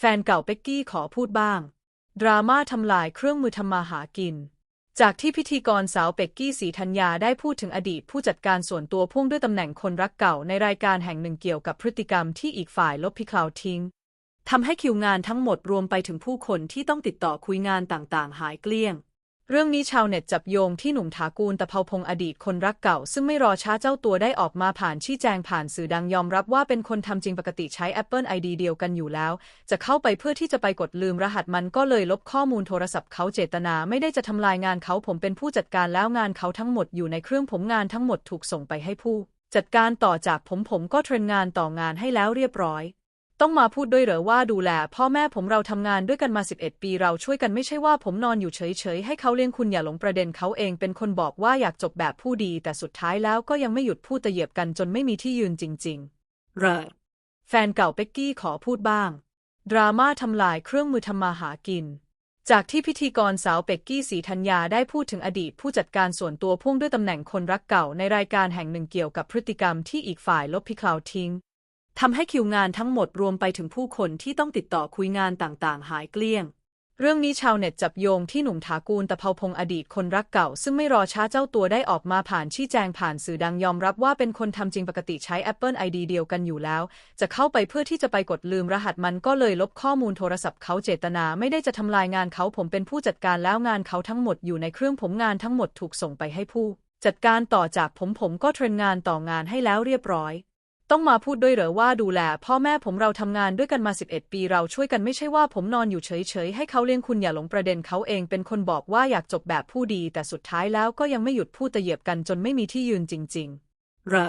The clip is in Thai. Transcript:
แฟนเก่าเป็กกี้ขอพูดบ้าง ดราม่าทำลายเครื่องมือทำมาหากิน จากที่พิธีกรสาวเป็กกี้สีธัญญาได้พูดถึงอดีตผู้จัดการส่วนตัวพ่วงด้วยตำแหน่งคนรักเก่าในรายการแห่งหนึ่งเกี่ยวกับพฤติกรรมที่อีกฝ่ายลบพิคลาวทิ้งทำให้คิวงานทั้งหมดรวมไปถึงผู้คนที่ต้องติดต่อคุยงานต่างๆ หายเกลี้ยง เรื่องนี้ชาวเน็ตจับโยงที่หนุ่มถากูลตะเภาพงอดีตคนรักเก่า ซึ่งไม่รอช้าเจ้าตัวได้ออกมาผ่านชี้แจงผ่านสื่อดังยอมรับว่าเป็นคนทำจริงปกติใช้ Apple ID เดียวกันอยู่แล้ว จะเข้าไปเพื่อที่จะไปกดลืมรหัสมันก็เลยลบข้อมูลโทรศัพท์เขาเจตนาไม่ได้จะทำลายงานเขาผมเป็นผู้จัดการแล้วงานเขาทั้งหมดอยู่ในเครื่องผมงานทั้งหมดถูกส่งไปให้ผู้ จัดการต่อจากผมผมก็เทรนงานต่องานให้แล้วเรียบร้อย ต้องมาพูดด้วยเหรอว่าดูแล พ่อแม่ผมเราทำงานด้วยกันมา 11 ปีเราช่วยกันไม่ใช่ว่าผมนอนอยู่เฉยๆ ให้เขาเลี้ยงคุณอย่าหลงประเด็นเขาเองเป็นคนบอกว่าอยากจบแบบผู้ดี แต่สุดท้ายแล้วก็ยังไม่หยุดพูดตะเหยียบกันจนไม่มีที่ยืนจริงๆเรอแฟนเก่าเป็กกี้ขอพูดบ้าง ดราม่าทำลายเครื่องมือทำมาหากิน จากที่พิธีกรสาวเป็กกี้สีธัญญาได้พูดถึงอดีตผู้จัดการส่วนตัวพ่วงด้วยตำแหน่งคนรักเก่าในรายการแห่งหนึ่งเกี่ยวกับพฤติกรรมที่อีกฝ่ายลบพิคลาวทิ้ง ทำให้คิวงานทั้งหมดรวมไปถึงผู้คนที่ต้องติดต่อคุยงานต่างๆ หายเกลี้ยง เรื่องนี้ชาวเน็ตจับโยงที่หนุ่มถากูลตะเภาพงศ์อดีตคนรักเก่า ซึ่งไม่รอช้าเจ้าตัวได้ออกมาผ่านชี้แจงผ่านสื่อดังยอมรับว่าเป็นคนทำจริงปกติใช้ Apple ID เดียวกันอยู่แล้ว จะเข้าไปเพื่อที่จะไปกดลืมรหัสมันก็เลยลบข้อมูลโทรศัพท์เขาเจตนาไม่ได้จะทำลายงานเขาผมเป็นผู้จัดการแล้วงานเขาทั้งหมดอยู่ในเครื่องผมงานทั้งหมดถูกส่งไปให้ผู้ จัดการต่อจากผมผมก็เทรนงานต่องานให้แล้วเรียบร้อย ต้องมาพูดด้วยเหรอว่าดูแล พ่อแม่ผมเราทำงานด้วยกันมา 11 ปีเราช่วยกันไม่ใช่ว่าผมนอนอยู่เฉยๆ ให้เขาเลี้ยงคุณอย่าหลงประเด็นเขาเองเป็นคนบอกว่าอยากจบแบบผู้ดี แต่สุดท้ายแล้วก็ยังไม่หยุดพูดตะเหยียบกันจนไม่มีที่ยืนจริงๆเรอ